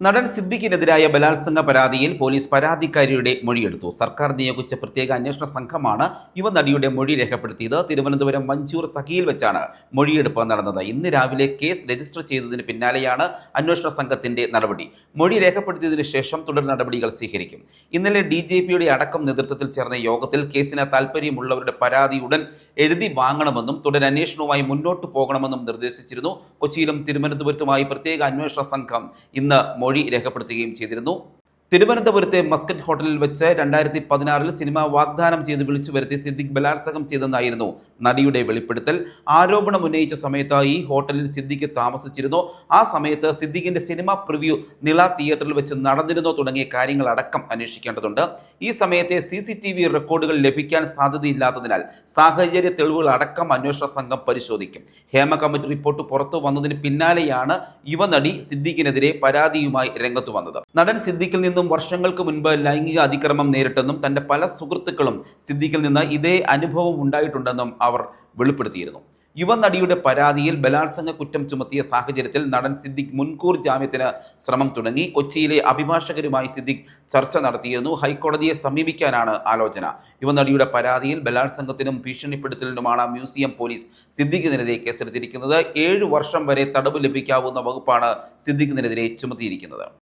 നടൻ സിദ്ദിഖിനെതിരായ ബലാത്സംഗ പരാതിയിൽ പോലീസ് പരാതിക്കാരിയുടെ മൊഴിയെടുത്തു. സർക്കാർ നിയോഗിച്ച പ്രത്യേക അന്വേഷണ സംഘമാണ് യുവനടിയുടെ മൊഴി രേഖപ്പെടുത്തിയത്. തിരുവനന്തപുരം വഞ്ചൂർ സഖിയിൽ വെച്ചാണ് മൊഴിയെടുപ്പ് നടന്നത്. ഇന്ന് രാവിലെ കേസ് രജിസ്റ്റർ ചെയ്തതിന് പിന്നാലെയാണ് അന്വേഷണ സംഘത്തിന്റെ നടപടി. മൊഴി രേഖപ്പെടുത്തിയതിനു ശേഷം തുടർ നടപടികൾ സ്വീകരിക്കും. ഇന്നലെ ഡി ജെ പിയുടെ അടക്കം നേതൃത്വത്തിൽ ചേർന്ന യോഗത്തിൽ കേസിന് താൽപ്പര്യമുള്ളവരുടെ പരാതി ഉടൻ എഴുതി വാങ്ങണമെന്നും തുടരന്വേഷണവുമായി മുന്നോട്ട് പോകണമെന്നും നിർദ്ദേശിച്ചിരുന്നു. കൊച്ചിയിലും തിരുവനന്തപുരത്തുമായി പ്രത്യേക അന്വേഷണ സംഘം ഇന്ന് മൊഴി രേഖപ്പെടുത്തുകയും ചെയ്തിരുന്നു. തിരുവനന്തപുരത്തെ മസ്കറ്റ് ഹോട്ടലിൽ വെച്ച് രണ്ടായിരത്തി പതിനാറിൽ സിനിമ വാഗ്ദാനം ചെയ്ത് വിളിച്ചു വരുത്തി സിദ്ദിഖ് ബലാത്സംഗം ചെയ്തെന്നായിരുന്നു നടിയുടെ വെളിപ്പെടുത്തൽ. ആരോപണം ഉന്നയിച്ച സമയത്ത് ഈ ഹോട്ടലിൽ സിദ്ദിഖ് താമസിച്ചിരുന്നു. ആ സമയത്ത് സിദ്ദിഖിന്റെ സിനിമ പ്രിവ്യൂ നിള തിയേറ്ററിൽ വെച്ച് നടന്നിരുന്നോ തുടങ്ങിയ കാര്യങ്ങൾ കാര്യങ്ങളടക്കം അന്വേഷിക്കേണ്ടതുണ്ട്. ഈ സമയത്തെ സി സി ടി വി റെക്കോർഡുകൾ ലഭിക്കാൻ സാധ്യതയില്ലാത്തതിനാൽ സാഹചര്യ തെളിവുകൾ അടക്കം അന്വേഷണ സംഘം പരിശോധിക്കും. ഹേമ കമ്മിറ്റി റിപ്പോർട്ട് പുറത്തു വന്നതിന് പിന്നാലെയാണ് യുവനടി സിദ്ദിഖിനെതിരെ പരാതിയുമായി രംഗത്ത് വന്നത്. നടൻ സിദ്ദിഖിൽ നിന്നും വർഷങ്ങൾക്ക് മുൻപ് ലൈംഗിക അതിക്രമം നേരിട്ടെന്നും തന്റെ പല സുഹൃത്തുക്കളും സിദ്ദിഖിൽ നിന്ന് ഇതേ അനുഭവം ഉണ്ടായിട്ടുണ്ടെന്നും അവർ വെളിപ്പെടുത്തിയിരുന്നു. യുവനടിയുടെ പരാതിയിൽ ബലാത്സംഗ കുറ്റം ചുമത്തിയ സാഹചര്യത്തിൽ നടൻ സിദ്ദിഖ് മുൻകൂർ ജാമ്യത്തിന് ശ്രമം തുടങ്ങി. കൊച്ചിയിലെ അഭിഭാഷകരുമായി സിദ്ദിഖ് ചർച്ച നടത്തിയിരുന്നു. ഹൈക്കോടതിയെ സമീപിക്കാനാണ് ആലോചന. യുവനടിയുടെ പരാതിയിൽ ബലാത്സംഗത്തിനും ഭീഷണിപ്പെടുത്തലിനുമാണ് മ്യൂസിയം പോലീസ് സിദ്ദിഖിനെതിരെ കേസെടുത്തിരിക്കുന്നത്. ഏഴു വർഷം വരെ തടവ് ലഭിക്കാവുന്ന വകുപ്പാണ് സിദ്ദിഖിനെതിരെ ചുമത്തിയിരിക്കുന്നത്.